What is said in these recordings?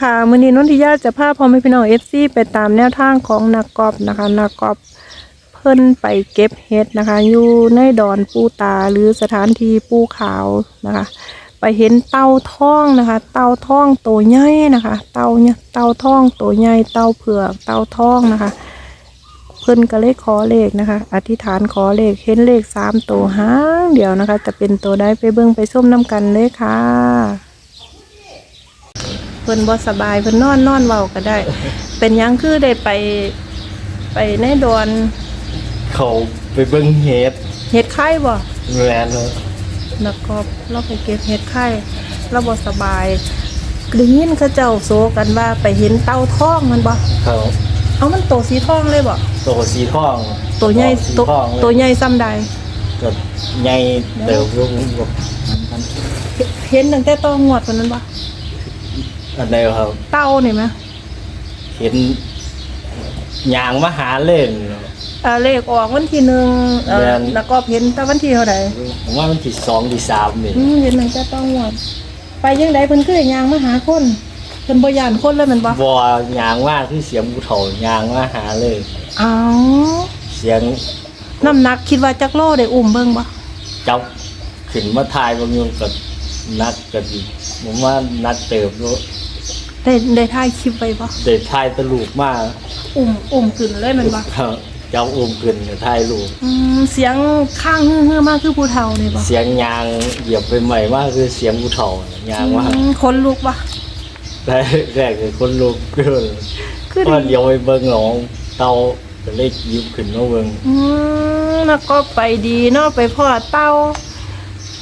ค่ะมือนี้นนทิยาจะพาพ่อแม่พี่น้อง FC ไปตามแนวทางของนักกอบนะคะนักกอบเพิ่นไปเก็บเห็ดนะคะ อยู่ในดอนปูตาหรือสถานที่ปูขาวนะคะ ไปเห็นเต่าท่องนะคะ เต่าท่องตัวใหญ่นะคะ เต่าเนี่ยเต่าท่องตัวใหญ่เต่าเผือกเต่าท่องนะคะ เพิ่นก็เลยขอเลขนะคะ อธิษฐานขอเลขเห็นเลขสามตัวห้างเดียวนะคะ จะเป็นตัวใดไปเบิ่งไปส้มน้ำกันเลยค่ะ พิ่นบ่สบายเพิ่นนอนนอนเว้าก็ได้ เป็นหยังคือได้ไปไปในดอนเขาไปเบิ้งเฮดเฮ็ดไข้บ่แมนเลยแล้วก็เราไปเก็บเฮ็ดไข้เราบ่สบายได้ยินเขาเจ้าโซกันว่าไปเห็นเต่าทองมันบ่เขาเอามันโตสีทองเลยบ่ตัวสีทองตัวใหญ่สีตัวทองเลยตัวใหญ่ซ้ำใดกับใหญ่เติบลงแบบเห็นตั้งแต่ต้องงวดคนนั้นบ่ อันใดครับ เต่านี่มั้ยเห็นยางมาหาเล่น เอ่อเลขออกวันที่หนึ่งเอ่อแม่นแล้วก็เห็นแต่วันที่เท่าใดผมว่ามันที่สองที่สามนี่อืมเห็นตั้งแต่ต้องงวดไปยังไดเพิ่นคือได้ย่างมาหาคนเพิ่นบ่ย่านคนเลยแมันบ่บอยางว่าคือเสียงภูเขายางมาหาเลย อ้าวเสียงน้ำหนักคิดว่าจักโลได้อุ้มเบิ่งบ่จับขึ้นมาทายบางอยงกับนักกับอีกผมว่านักเติบด้วย ได้ได้ถ่ายคลิปไว้บ่เด็ดทายตะลูกมากอุ้มอุ้มขึ้นเลยแมันบ่ครับเจ้าอุ้มขึ้นกับทายลูก อืมเสียงข้างฮือๆมากคือผู้เฒ่านี่บ่เสียงยางเหยียบไปใหม่มากคือเสียงผู้เฒ่ายางมากอืมคนลุกบ่แต่แรกเลยคนลุกเกินคือก็ดีเลี้ยวไปเบิ่งหนองเตาก็เลยยิบขึ้นมาเบิ่งอืมแล้วก็ไปดีเนาะไปพ่อเต่า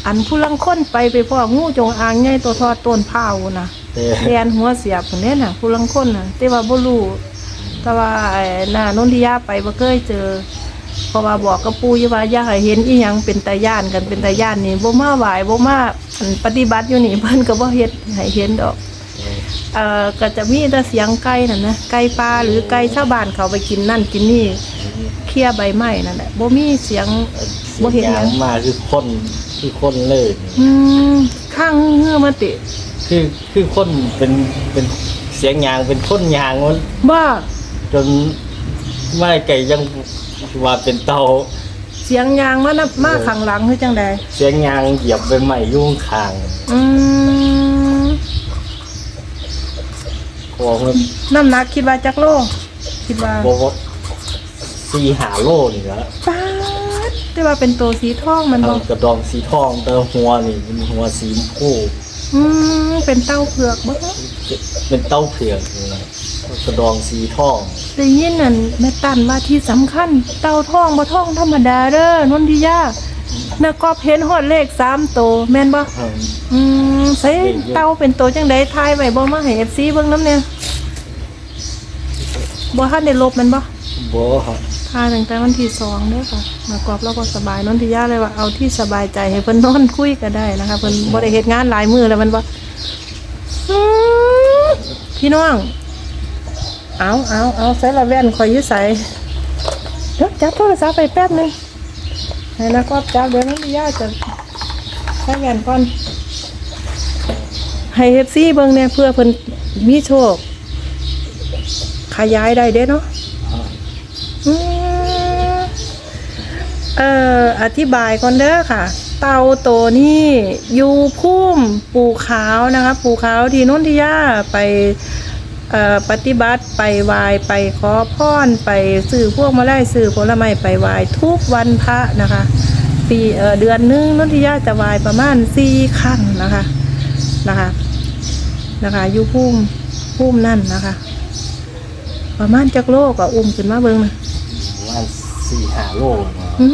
อันผู้ลังคนไปไปพ่องูจงอางใหญ่ตัวทอดต้นพร้าวน่ะแต่แดนหัวเสียบคนนี้น่ะผู้ลังคนน่ะแต่ว่าบ่รู้แต่ว่าไอ้หน้านนทิยาไปบ่เคยเจอเพราะว่าบอกกับปู่อยู่ว่าอยากให้เห็นอีหยังเป็นตาย่านกันเป็นตาย่านนี่บ่มาไหวบ่มาอันปฏิบัติอยู่นี่เพิ่นก็บ่เฮ็ดให้เห็นดอกเอ่อก็จะมีแต่เสียงไก่นั่นนะไก่ป่าหรือไก่ชาวบ้านเขาไปกินนั่นกินนี่เคลียร์ใบไม้นั่นแหละบ่มีเสียงบ่เห็นหยายังงมาคือคนคือคนเลย อืมข้างเฮือมาติ คือคือคนเป็นเป็นเสียงยางเป็นคนยางมันบ้าจนไม่ไก่ยังว่าเป็นเตาเสียงยางมานับมาข้างหลังคือจังใดเสียงยางเหยียบไปใหม่ยุ่งคางอืมพอมันน้ำหนักคิดว่าจักโลคิดว่าบอกว่าสีหาโลนี่ละป๊าดแต่ว่าเป็นตัวสีทองมันบ่ทำกระดองสีทองแต่หัวนี่เป็นหัวสีชมพู อืมเป็นเต้าเผือกบ่เป็นเต้าเผือกนี่นะกระดองสีทองได้ยินนั่นแม่ตันว่าที่สำคัญ เต้าทองบ่ทองธรรมดาเด้อนนทิยานักกอบเห็นฮอดเลข3ตัวแม่นบ่อืมอืมใส่เต้าเป็นตัวจังไดทายไว้บ่มาให้ FC เบิ่งนำเนี่ยบ่ทันได้ลบแมันบ่โบครับ ทาตั้งแต่วันที่สองเด้อค่ะมากรอบเราก็สบายนนทิยาเลยว่าเอาที่สบายใจให้เพิ่นนอนคุยก็ได้นะคะเพิ่นบ่ได้เฮ็ดงานหลายมือแล้วมันบ่อื้อพี่น้อง เอาเอาเอาใส่ละแว่นคอยยู่ใส่เดี๋ยวจับโทรศัพท์ไปแป๊บนึงให้นะก็จับเดี๋ยวนนทิยาจะใส่แว่นก่อนให้ FC เบิ่งเนี่ยเพื่อเพิ่นมีโชคขยายได้เด้เนาะอืม เอ่ออธิบายก่อนเด้อค่ะ เตาตัวนี้อยู่พุ่มปูขาวนะคะปูขาวที่นุ่นทิยาไปเอ่อปฏิบัติไปวายไปขอพรไปสื่อพวกมาไล่สื่อผลไม้ไปวายทุกวันพระนะคะ ปีเอ่อเดือนหนึงนนทิยาจะวายประมาณสี่ครั้งนะคะนะคะนะคะอยู่พุ่มพุ่มนั่นนะคะ ประมาณจักโลกก็อุ้มขึ้นมาเบิ่งนะประมาณสี่หาโลนะ อื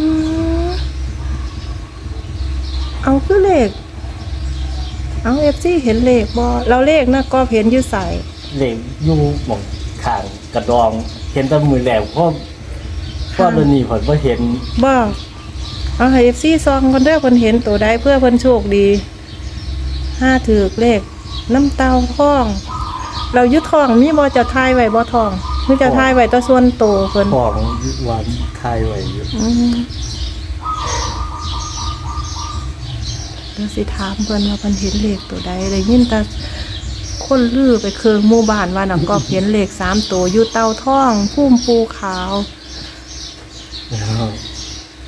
มเอาคือเลข เอาเอฟซีเห็นเลขบอเราเลขนะก็เห็นอยู่ใส่เหล็กอยู่หมองข้างกระดอง เห็นแตะมือแหลมเพราะเพราะเดี๋ยวนี้ผมก็เห็นบอเอาให้เอฟซีซองคนเด้อคนเห็นตัวใดเพื่อเพิ่นโชคดีห้าถือเลข น้ำเต้าท่อง เรายึดทองมีบอจะทายไว้บอทอง คือจะทายไว้แตัวส่วนโตเพิ่นของวันไทยไว้อยู่อืมเดี๋ยวสิถามเพิ่นว่าเพิ่นเห็นเลขตัวใดได้ยินแต่คนลือไปเคืองหมู่บ้านว่าน่ะก็เห็นเลขสามตัวอยู่เตาท่องพุ่มปูขาวนะครับ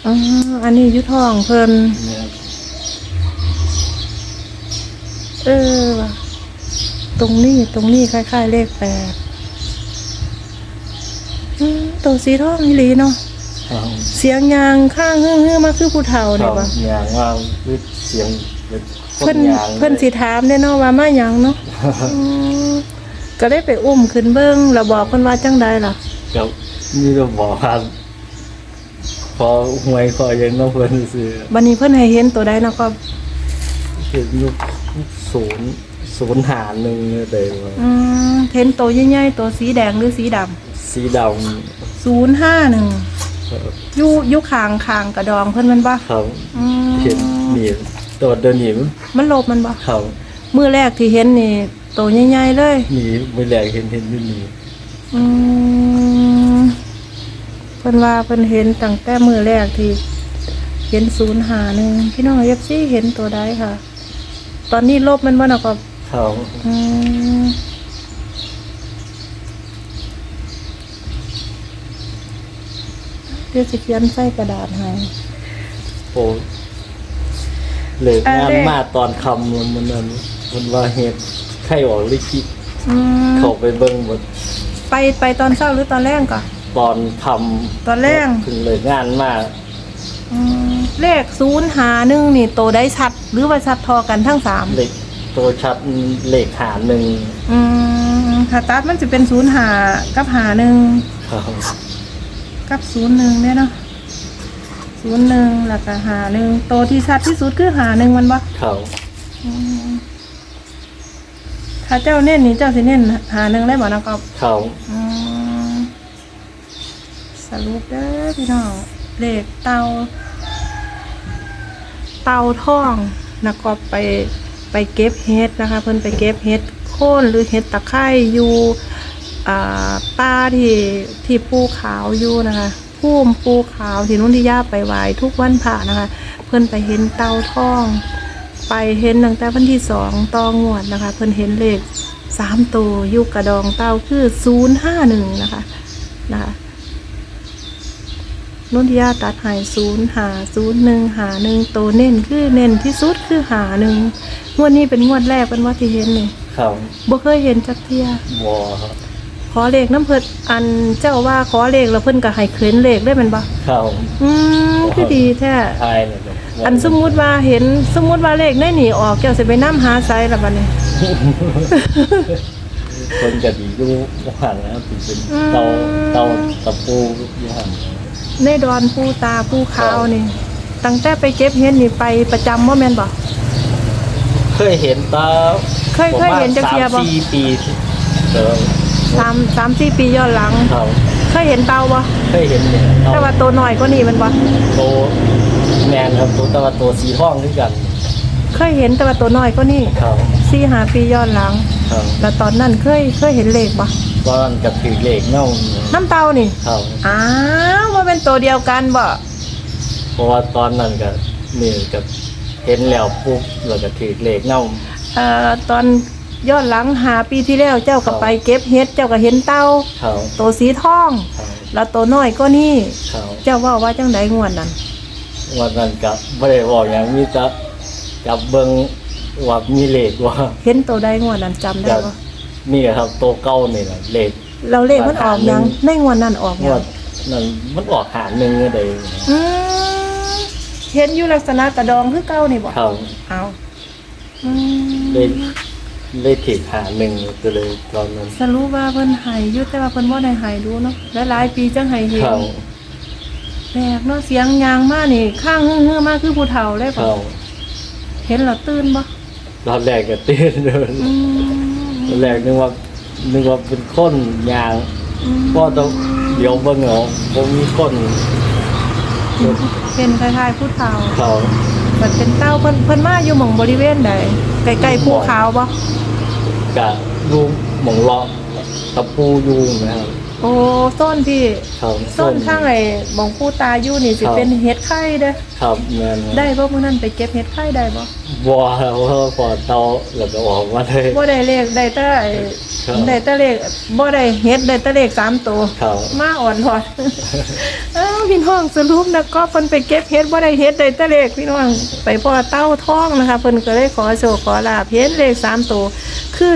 อ๋ออันนี้อยู่ท้องเพิ่น เนี่ยเออว่ะตรงนี้ตรงนี้คล้ายๆเลขแปดอืม ตัวสีทองอีหลีเนาะครับเสียงยางข้างเฮือๆมาคือผู้เฒ่าเขาเนี่ยปะอย่างว่าคือเสียงเป็นคเพิ่นยางเพิ่นสิถามได้เนาะว่ามาหยังเนาะอืมก็ได้ไปอุ้มขึ้นเบิ่งแล้วบอกเพิ่นว่าจังใดล่ะกับนี่เราบอกครับพอหวยคอยังต้องเพิ่นซื้อบัดนี้เพิ่นให้เห็นตัวใดเนาะก็คือยุคศูนย์ศูนย์หาหนึ่งเลยว่าอืมเห็นตัวใหญ่ๆตัวสีแดงหรือสีดำ สีด051ำครับอยู่อยู่ข้างข้างกระดองเพิ่นแมันบ่เขาอืมเห็นนี่ตัวเดินหนีมันมันลบมันบ่เขามือแรกที่เห็นนี่โตวใหญ่ๆเลยหนีไม่แหลกเห็นเห็นอยู่นี่อืมเพิ่นว่าเพิ่นเห็นตั้งแต่มือแรกที่ เห็นศูนย์หาหนึ่งพี่น้องเอฟซีเห็นตัวใดค่ะ ตอนนี้ลบมันบ่นะก็เขาอืม ดี๋ยวสิเขียนใส่กระดาษให้โอ้เหลืออ่างานเลขมาตอนคำมันมันนั้นมันว่าเหตุไข้ออกลิขิตอืมเขาไปเบิ่งหมดไปไปตอนเช้าหรือตอนแรกก่อน ตอนทตอนแรกำถึงเลยงานมากอืมเลขศูนย์หาหนึ่งนี่โตได้ชัด หรือว่าชัดทอกันทั้งสามเหล็กตัวชัดเหล็กหาหนึ่งอืมถ้าตัดมันจะเป็นศูนย์หากับหาหนึ่งเขา กับศูนย์หนึ่งเนี่ยเนาะศูนย์หนึ่งแล้วก็หาหนึ่งโตที่ชัดที่สุดคือหาหนึ่งมันบ่เขาอืมถ้าเจ้าเน้นนี่เจ้าสิเน้นหาหนึ่งได้บ่นะกอบ เขาอืมสรุปเด้อพี่น้องเลขเตา เตาท่องนะกอบไปไปเก็บเห็ดนะคะ เพิ่นไปเก็บเห็ดโค่นหรือเห็ดตะไคร่อยู่อ่า ป้าที่ที่ปูขาวอยู่นะคะพุ่มปูขาวที่นุ่นที่ย่าไปไหว้ทุกวันพระนะคะ เพิ่นไปเห็นเตาท่อง ไปเห็นตั้งแต่วันที่สองตองวดนะคะ เพิ่นเห็นเลขสามตัวอยุกกระดองเตาคือศูนย์ห้าหนึ่งนะคะนะคะนุ่นที่ย่าตัดใหายศูนย์หาศูนย์หนึ่งหาหนึ่งตัวเน้นคือเน้นที่สุดคือหาหนึ่งงวดนี้เป็นงวดแรกเป็นว่าที่เห็นนี่เขาบ่เคยเห็นจักเทียวอครับข อเลขน้ำเพิ่นอันเจ้าว่าขอเลขแล้วเพิ่นก็ให้เขียนเลขได้แมันบ่เขาอืมคือดีแท้ทายเลยครับอันสมมุติว่าเห็นสมมุติว่าเลขได้หนีออกเจ้าสิไปนํหาไสล่ะบัดนี้ คนกะดีดูหันนะครับเป็นเตาเตาตะปูอยู่หันในดอนปูตาปูขาวนี่ตั้งแต่ไปเก็บเห็ดนี่ไปประจำบ่แม่นบ่ เคยเห็นตาเคยเคยเห็นจักเทียบ่สามสี่ปี เดิมสามสามสี่ปีย้อนหลังเขาเคยเห็นเตาบ่เคยเห็นเนี่ยเตาแต่ว่าตัวน้อยกว่านี้แมันบ่โตแมนครับตัวแต่ว่าตัวสีห้องด้วยกันเคยเห็นแต่ว่าตัวน้อยกว่านี้เขาสี่ห้าปีย้อนหลังเขาแล้วตอนนั้นเคยเคยเห็นเลขบ่ตอนกับถือเหล็กเน่าน้ำเตานี่เขาอ้าวว่าเป็นตัวเดียวกันบ่เพราะว่าตอนนั้นก็นี่กับเห็นแล้วปุ๊บแล้วก็ถือเหล็กเน่าเอ่อตอน ย้อนหลังหาปีที่แล้วเจ้าก็ไปเก็บเห็ดเจ้าก็เห็นเต่าเขาตัวสีทอง เขาแล้วตัวน้อยก็นี่ เขาเจ้าว่าว่าจังไดงวดนั้นวันนั้นกับไม่ได้บอกอย่างมีแต่กับเบิงว่ามีเหล็กว่าเห็นตัวใดงวดนั้นจำได้กับบ่นี่ครับตัวเก้านี่แหละเหล็กเราเลขมันออกหยังในงวดนั้นออกหงยัวงดนั้นมันออกหาหนึ่งเลยอืมเห็นอยู่ลักษณะกระดองคือเก่านี่บ่เขาเอาอืม เลย เลยถีบหาหนึ่งก็เลยตอนนั้นสรุปว่าเพิ่นให้อยู่แต่ว่าเพิ่นบ่ได้ให้ดูเนาะหลายๆปีจังให้เห็นเขาแปลกเนาะเสียงยางมานี่ ข้างฮือๆมาคือผู้เฒ่าเลยบ่เขาเห็นแล้วตื่นบ่ตอนแรกก็เต้นเลยอืมตอนแรกนึกว่านึกว่าเป็นคนยางอืมก็ต้องเดี๋ยวเบิ่งเอาผมมีคนเป็นคล้ายๆผู้เฒ่าเขาบัดเป็นเต้าเพิ่นเพิ่นมาอยู่หม่องบริเวณใดใกล้ๆภูเขาบ่ กะดูหมองเลาะตะปูยูนะครับโอ้ต้นพี่ครับต้นข้างไอ้บองผู้ตาอยู่นี่สิเป็นเห็ดไข่เด้อครับแม่นได้บ่มื้อนั้นไปเก็บเห็ดไข่ได้บ่บัวแล้วพอเตาแล้วก็ออกมาเลยบ่ได้เลขได้แต่ไอ้ครับได้แต่เลขบ่ได้เฮ็ดได้แต่เลขสามตัวครับมาอ่อนพอ พี่น้องสรุปนะก็เพิ่นไปเก็บเฮ็ดบ่ได้เฮ็ดได้แต่เลขพี่น้องไปพ่อเต้าทองนะคะเพิ่นก็เลยขอโชคขอลาภเฮ็ดเลขสามตัวคือ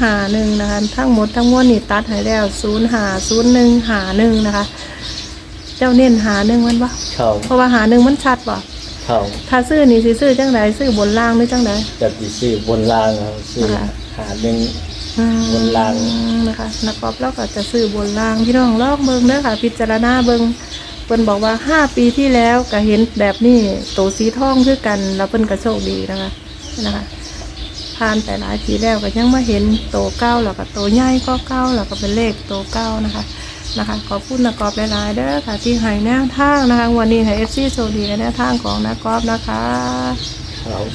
051นะคะทั้งหมดทั้งมวลนี่ตัดให้แล้ว050151นะคะ เจ้าเน้นหาหนึ่งมันบ่ครับเพราะว่าหาหนึ่งมันชัดบ่ครับถ้าซื้อนี่สิซื้อจังไดซื้อบนล่างหรือจังไดจัดดีซื้อบนรางครับซื้อค่ะหาหนึ่งอืมบนล่างนะคะนักกอล์ฟเราก็จะซื้อบนล่างพี่น้องลองเบิ่งเด้อค่ะ พิจารณาเบิ่ง เพิ่นบอกว่าห้าปีที่แล้วก็เห็นแบบนี้โตสีทองคือกัน แล้วเพิ่นก็โชคดีนะคะนะคะผ่านแต่หลายปีแล้วก็ยังมาเห็นโตเก้าแล้วก็โตใหญ่ก็เก้าแล้วก็เป็นเลขโตเก้านะคะนะคะขอบคุณนักกอล์ฟหลายๆเด้อค่ะที่ให้แนวทางนะคะ วันนี้ให้เอฟซีโชคดีแนวทางของนักกอล์ฟนะคะครับ